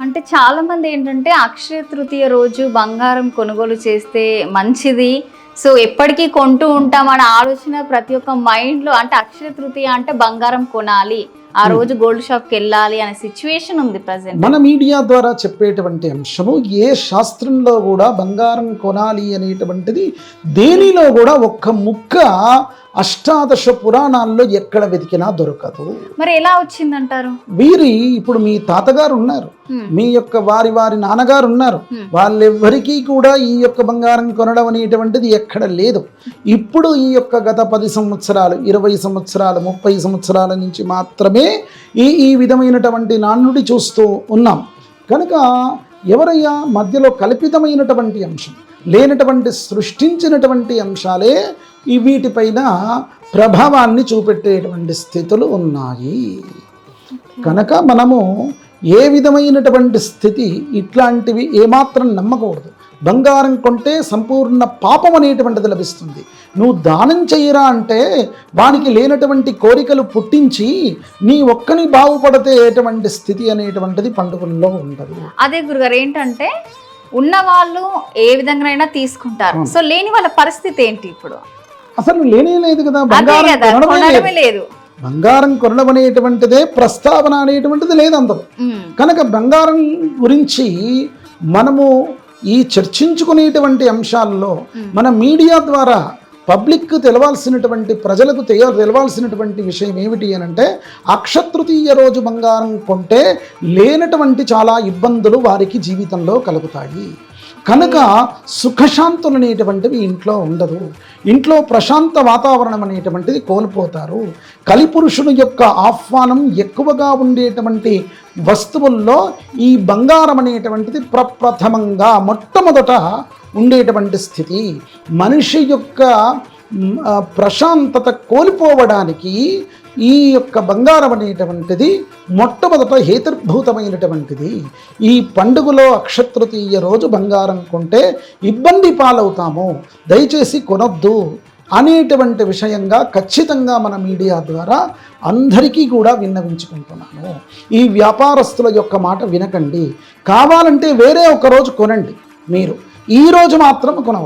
అంటే చాలా మంది ఏంటంటే అక్షయ తృతీయ రోజు బంగారం కొనుగోలు చేస్తే మంచిది. సో ఎప్పటికీ కొంటూ ఉంటామనే ఆలోచన ప్రతి ఒక్క మైండ్లో. అంటే అక్షయ తృతీయ అంటే బంగారం కొనాలి ఆ రోజు గోల్డ్ షాప్కి వెళ్ళాలి అనే సిచ్యువేషన్ ఉంది ప్రజెంట్. మన మీడియా ద్వారా చెప్పేటువంటి అంశము ఏ శాస్త్రంలో కూడా బంగారం కొనాలి అనేటువంటిది దేనిలో కూడా ఒక్క ముక్క అష్టాదశ పురాణాల్లో ఎక్కడ వెతికినా దొరకదు. మరి ఎలా వచ్చిందంటారు? వీరి ఇప్పుడు మీ తాతగారు ఉన్నారు. మీ యొక్క వారి వారి నాన్నగారు ఉన్నారు. వాళ్ళెవ్వరికీ కూడా ఈ యొక్క బంగారం కొనడం అనేటువంటిది ఎక్కడ లేదు. ఇప్పుడు ఈ యొక్క గత పది సంవత్సరాలు ఇరవై సంవత్సరాలు ముప్పై సంవత్సరాల నుంచి మాత్రమే ఈ ఈ విధమైనటువంటి నానుడి చూస్తూ ఉన్నాం. కనుక ఎవరయ్యా? మధ్యలో కల్పితమైనటువంటి అంశం లేనటువంటి సృష్టించినటువంటి అంశాలే ఈ వీటిపైన ప్రభావాన్ని చూపెట్టేటువంటి స్థితులు ఉన్నాయి. కనుక మనము ఏ విధమైనటువంటి స్థితి ఇట్లాంటివి ఏమాత్రం నమ్మకూడదు. బంగారం కొంటే సంపూర్ణ పాపం అనేటువంటిది లభిస్తుంది. నువ్వు దానం చెయ్యరా అంటే వానికి లేనటువంటి కోరికలు పుట్టించి నీ ఒక్కని బాగుపడితేటువంటి స్థితి అనేటువంటిది పండుగల్లో ఉండదు. అదే గురుగారు ఏంటంటే ఉన్న వాళ్ళు ఏ విధంగానైనా తీసుకుంటారు. సో లేని వాళ్ళ పరిస్థితి ఏంటి ఇప్పుడు? అసలు లేనే లేదు కదా బంగారం లేదు. బంగారం కొనడం అనేటువంటిదే ప్రస్తావన అనేటువంటిది లేదు అందులో ఉమ్, కనుక బంగారం గురించి మనము ఈ చర్చించుకునేటువంటి అంశాల్లో మన మీడియా ద్వారా పబ్లిక్ తెలవాల్సినటువంటి ప్రజలకు తెలవాల్సినటువంటి విషయం ఏమిటి అని అంటే అక్షతృతీయ రోజు బంగారం కొంటే లేనటువంటి చాలా ఇబ్బందులు వారికి జీవితంలో కలుగుతాయి. కనుక సుఖశాంతులు అనేటువంటివి ఇంట్లో ఉండదు. ఇంట్లో ప్రశాంత వాతావరణం అనేటువంటిది కోల్పోతారు. కలిపురుషుని యొక్క ఆహ్వానం ఎక్కువగా ఉండేటువంటి వస్తువుల్లో ఈ బంగారం అనేటువంటిది ప్రప్రథమంగా మొట్టమొదట ఉండేటువంటి స్థితి. మనిషి యొక్క ప్రశాంతత కోల్పోవడానికి ఈ యొక్క బంగారం అనేటువంటిది మొట్టమొదట హేతుర్భూతమైనటువంటిది. ఈ పండుగలో అక్షతృతీయ రోజు బంగారం కొంటే ఇబ్బంది పాలవుతాము. దయచేసి కొనొద్దు అనేటువంటి విషయంగా ఖచ్చితంగా మన మీడియా ద్వారా అందరికీ కూడా విన్నవించుకుంటున్నాను. ఈ వ్యాపారస్తుల యొక్క మాట వినకండి. కావాలంటే వేరే ఒక రోజు కొనండి మీరు. ఈ రోజు మాత్రం కొనవచ్చు